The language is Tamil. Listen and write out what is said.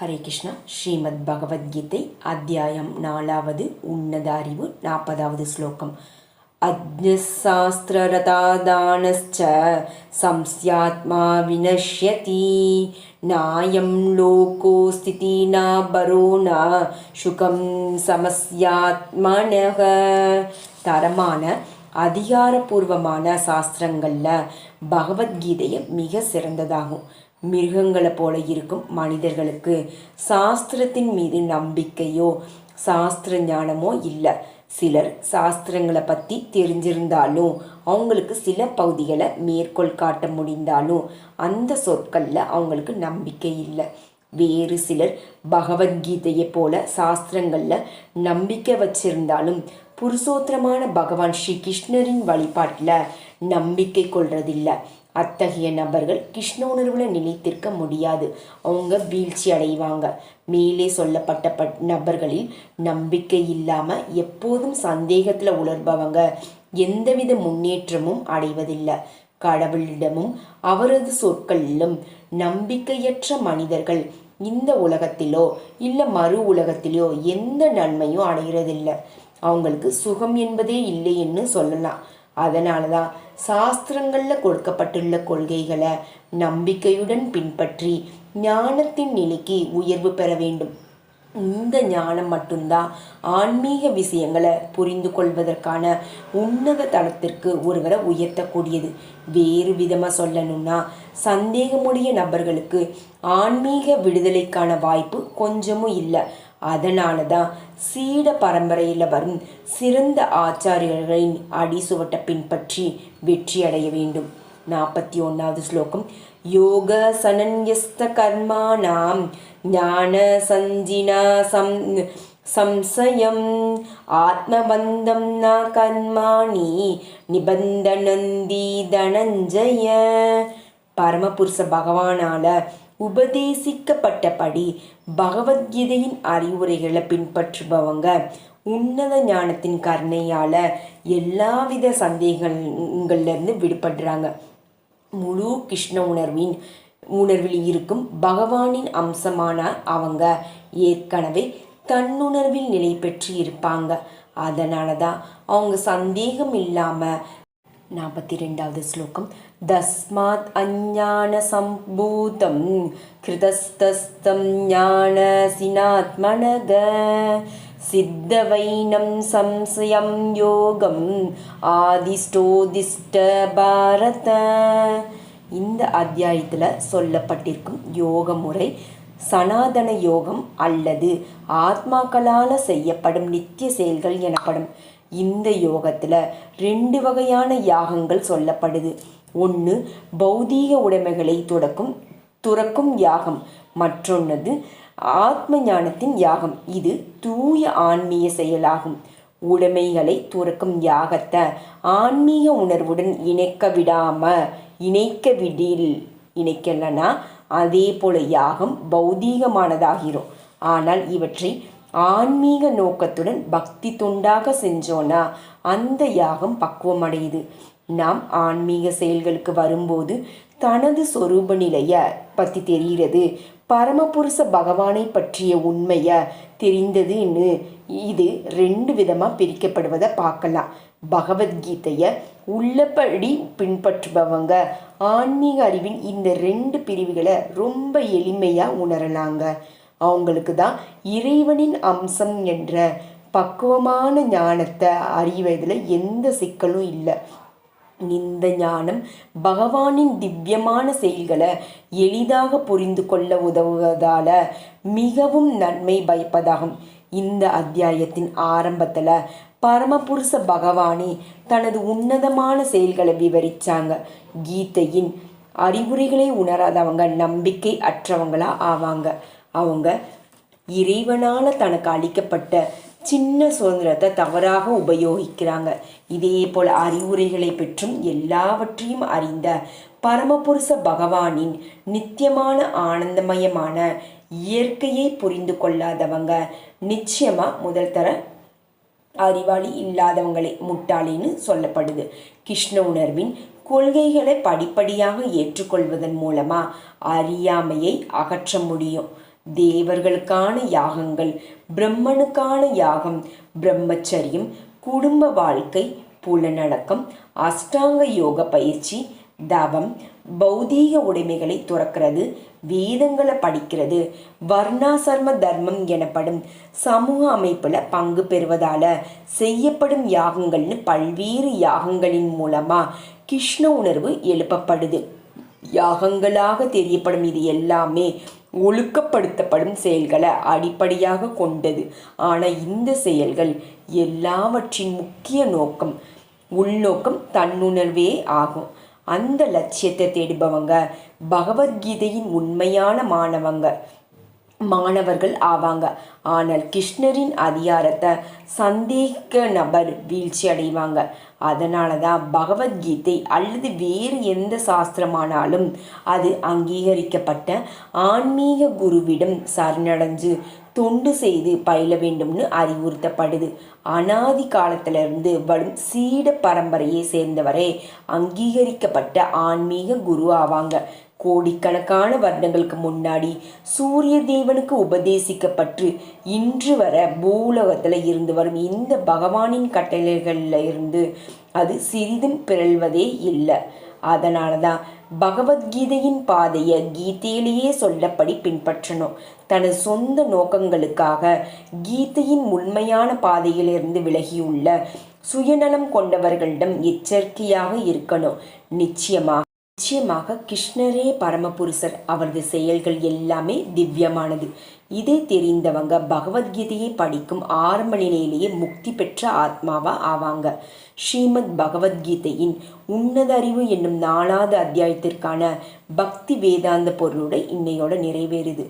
ஹரே கிருஷ்ணா. ஸ்ரீமத் பகவத்கீதை அத்தியாயம் நாலாவது உன்னத அறிவு நாற்பதாவது ஸ்லோகம். அக்னிசாஸ்திரரதாதானஸ்ச சம்ஸ்யாத்மா வினஷ்யதி நாயம் லோகோஸ்திதி நாபரோனா சுகம் சமஸ்யாத்மனக தரமான அதிகாரபூர்வமான சாஸ்திரங்களில் பகவத்கீதையை மிக சிறந்ததாகும். மிருகங்களை போல இருக்கும் மனிதர்களுக்கு சாஸ்திரத்தின் மீது நம்பிக்கையோ சாஸ்திர ஞானமோ இல்லை. சிலர் சாஸ்திரங்களை பற்றி தெரிஞ்சிருந்தாலும் அவங்களுக்கு சில பகுதிகளை மேற்கோள் காட்ட முடிந்தாலும் அந்த சொற்களில் அவங்களுக்கு நம்பிக்கை இல்லை. வேறு சிலர் பகவத்கீதையை போல சாஸ்திரங்களில் நம்பிக்கை வச்சிருந்தாலும் புருஷோத்திரமான பகவான் ஸ்ரீ கிருஷ்ணரின் வழிபாட்டில் நம்பிக்கை கொள்றதில்லை. அத்தகைய நபர்கள் கிருஷ்ண உணர்வில் நிலைத்திருக்க முடியாது. அவங்க வீழ்ச்சி அடைவாங்க. மேலே சொல்லப்பட்ட பட் நபர்களில் நம்பிக்கை இல்லாமல் எப்போதும் சந்தேகத்தில் உணர்பவங்க எந்தவித முன்னேற்றமும் அடைவதில்லை. கடவுளிடமும் அவரது சொற்களிலும் நம்பிக்கையற்ற மனிதர்கள் இந்த உலகத்திலோ இல்லை மறு உலகத்திலோ எந்த நன்மையும் அடைகிறதில்லை அவங்களுக்கு சுகம் என்பதே இல்லைன்னு சொல்லலாம். அதனால தான் சாஸ்திரங்களில் கொடுக்கப்பட்டுள்ள கொள்கைகளை நம்பிக்கையுடன் பின்பற்றி ஞானத்தின் நிலைக்கு உயர்வு பெற வேண்டும். இந்த ஞானம் மட்டும்தான் ஆன்மீக விஷயங்களை புரிந்து கொள்வதற்கான உன்னத தளத்திற்கு ஒருவரை உயர்த்தக்கூடியது. வேறு விதமாக சொல்லணும்னா சந்தேகமுடைய நபர்களுக்கு ஆன்மீக விடுதலைக்கான வாய்ப்பு கொஞ்சமும் இல்லை. அதனால தான் சீட பரம்பரையில் வரும் சிறந்த ஆச்சாரியர்களின் அடிசுவட்டை பின்பற்றி வெற்றி அடைய வேண்டும். நாற்பத்தி ஒன்றாவது ஸ்லோகம். யோக சனன்யஸ்த கர்மாணாம் ஞான சஞ்சினா சம் சம்சயம் ஆத்மபந்தம் ந கர்மாணி நிபந்தனந்தி தனஞ்சய பரமபுருஷ பகவானால உபதேசிக்கப்பட்டபடி பகவத்கீதையின் அறிவுரைகளை பின்பற்றுபவங்க உன்னத ஞானத்தின் கருணையால் எல்லாவித சந்தேகங்கள்லேருந்து விடுபடுறாங்க. முழு கிருஷ்ண உணர்வின் உணர்வில் இருக்கும் பகவானின் அம்சமான அவங்க. ஏற்கனவே தன்னுணர்வில் நிலை பெற்று இருப்பாங்க. அதனால தான் அவங்க சந்தேகம் இல்லாமல் நாற்பத்தி ரெண்டாவது ஸ்லோகம். தஸ்மாத் அஞ்ஞான சம்பூதம். கிருதஸ்தஸ்தம் ஞான சினாத்மனக சித்தவைனம் சம்சயம் யோகம் ஆதிஷ்டோதிஷ்ட பாரத. இந்த அத்தியாயத்தில் சொல்லப்பட்டிருக்கும் யோக முறை சனாதன யோகம் அல்லது ஆத்மாக்களால் செய்யப்படும் நித்திய செயல்கள் எனப்படும். இந்த யோகத்தில் ரெண்டு வகையான யாகங்கள் சொல்லப்படுது. ஒன்று பௌதீக உடைமைகளை துறக்கும் துறக்கும் யாகம். மற்றொன்னது ஆத்ம ஞானத்தின் யாகம். இது தூய ஆன்மீக செயலாகும். உடைமைகளை துறக்கும் யாகத்தை ஆன்மீக உணர்வுடன் இணைக்க விடாம இணைக்க விடில் இணைக்கலனா அதே போல யாகம் பௌதீகமானதாகிறோம் ஆனால் இவற்றை ஆன்மீக நோக்கத்துடன் பக்தி தொண்டாக செஞ்சோன்னா அந்த யாகம் பக்குவம் அடையுது நாம் ஆன்மீக செயல்களுக்கு வரும்போது தனது சொரூப நிலையை பற்றி தெரிகிறது. பரமபுருஷ பகவானை பற்றிய உண்மையை தெரிந்ததுன்னு இது ரெண்டு விதமாக பிரிக்கப்படுவதை பார்க்கலாம். பகவத்கீதையை உள்ளபடி பின்பற்றுபவங்க ஆன்மீக அறிவின் இந்த ரெண்டு பிரிவுகளை ரொம்ப எளிமையாக உணரலாங்க. அவங்களுக்கு தான் இறைவனின் அம்சம் என்ற பக்குவமான ஞானத்தை அறிவதில் எந்த சிக்கலும் இல்லை. இந்த ஞானம் பகவானின் திவ்யமான செயல்களை எளிதாக புரிந்து கொள்ள உதவுவதால் மிகவும் நன்மை பயப்பதாகும். இந்த அத்தியாயத்தின் ஆரம்பத்தில் பரமபுருஷ பகவானே தனது உன்னதமான செயல்களை விவரிச்சாங்க. கீதையின் அறிவுரைகளை உணராதவங்க நம்பிக்கை அற்றவங்களா ஆவாங்க. அவங்க இறைவனால் தனக்கு அளிக்கப்பட்ட சின்ன சுதந்திரத்தை தவறாக உபயோகிக்கிறாங்க. இதே போல் அறிவுரைகளை பெற்றும் எல்லாவற்றையும் அறிந்த பரமபுருஷ பகவானின் நித்தியமான ஆனந்தமயமான இயற்கையை புரிந்து கொள்ளாதவங்க நிச்சயமாக முதல் தர அறிவாளி இல்லாதவங்களே முட்டாளின்னு சொல்லப்படுது. கிருஷ்ண உணர்வின் கொள்கைகளை படிப்படியாக ஏற்றுக்கொள்வதன் மூலமாக அறியாமையை அகற்ற முடியும். தேவர்களுக்கான யாகங்கள் பிரம்மனுக்கான யாகம் பிரம்மச்சரியம் குடும்ப வாழ்க்கை புலனடக்கம் அஷ்டாங்க யோக பயிற்சி தவம் பௌதீக உடைமைகளை துறக்கிறது வேதங்களை படிக்கிறது வர்ணாசர்ம தர்மம் எனப்படும் சமூக அமைப்பில் பங்கு பெறுவதால செய்யப்படும் யாகங்கள்னு பல்வேறு யாகங்களின் மூலமா கிருஷ்ண உணர்வு எழுப்பப்படுது. யாகங்களாக தெரியப்படும். இது எல்லாமே ஒழுக்கப்படுத்தப்படும் செயல்களை அடிப்படையாக கொண்டது. ஆனால் இந்த செயல்கள் எல்லாவற்றின் முக்கிய நோக்கம் உள்நோக்கம் தன்னுணர்வே ஆகும். அந்த லட்சியத்தை தேடுபவங்க பகவத்கீதையின் உண்மையான மாணவங்க மாணவர்கள் ஆவாங்க. ஆனால் கிருஷ்ணரின் அதிகாரத்தை சந்தேக நபர் வீழ்ச்சி அடைவாங்க அதனால தான் பகவத்கீதை அல்லது வேறு எந்த சாஸ்திரமானாலும் அது அங்கீகரிக்கப்பட்ட ஆன்மீக குருவிடம் சரணடைஞ்சு தொண்டு செய்து பயில வேண்டும்னு அறிவுறுத்தப்படுது. அனாதி காலத்திலிருந்து வரும் சீட பரம்பரையை சேர்ந்தவரே அங்கீகரிக்கப்பட்ட ஆன்மீக குரு ஆவாங்க. கோடிக்கணக்கான வருடங்களுக்கு முன்னாடி சூரிய தேவனுக்கு உபதேசிக்கப்பட்டு இன்று வர பூலகத்தில் இருந்து வரும் இந்த பகவானின் கட்டளைகளில் இருந்து அது சிறிதும் பிறழ்வதே இல்லை. அதனால தான் பகவத்கீதையின் பாதையை கீதையிலேயே சொல்லப்படி பின்பற்றணும். தனது சொந்த நோக்கங்களுக்காக கீதையின் உண்மையான பாதையிலிருந்து விலகியுள்ள சுயநலம் கொண்டவர்களிடம் எச்சரிக்கையாக இருக்கணும். நிச்சயமாக நிச்சயமாக கிருஷ்ணரே பரமபுருஷர். அவரது செயல்கள் எல்லாமே திவ்யமானது. இதை தெரிந்தவங்க பகவத்கீதையை படிக்கும் ஆரம்ப நிலையிலேயே முக்தி பெற்ற ஆத்மாவா ஆவாங்க. ஸ்ரீமத் பகவத்கீதையின் உன்னத அறிவு என்னும் நாலாவது அத்தியாயத்திற்கான பக்தி வேதாந்த பொருளுடைய இன்னையோட நிறைவேறுது.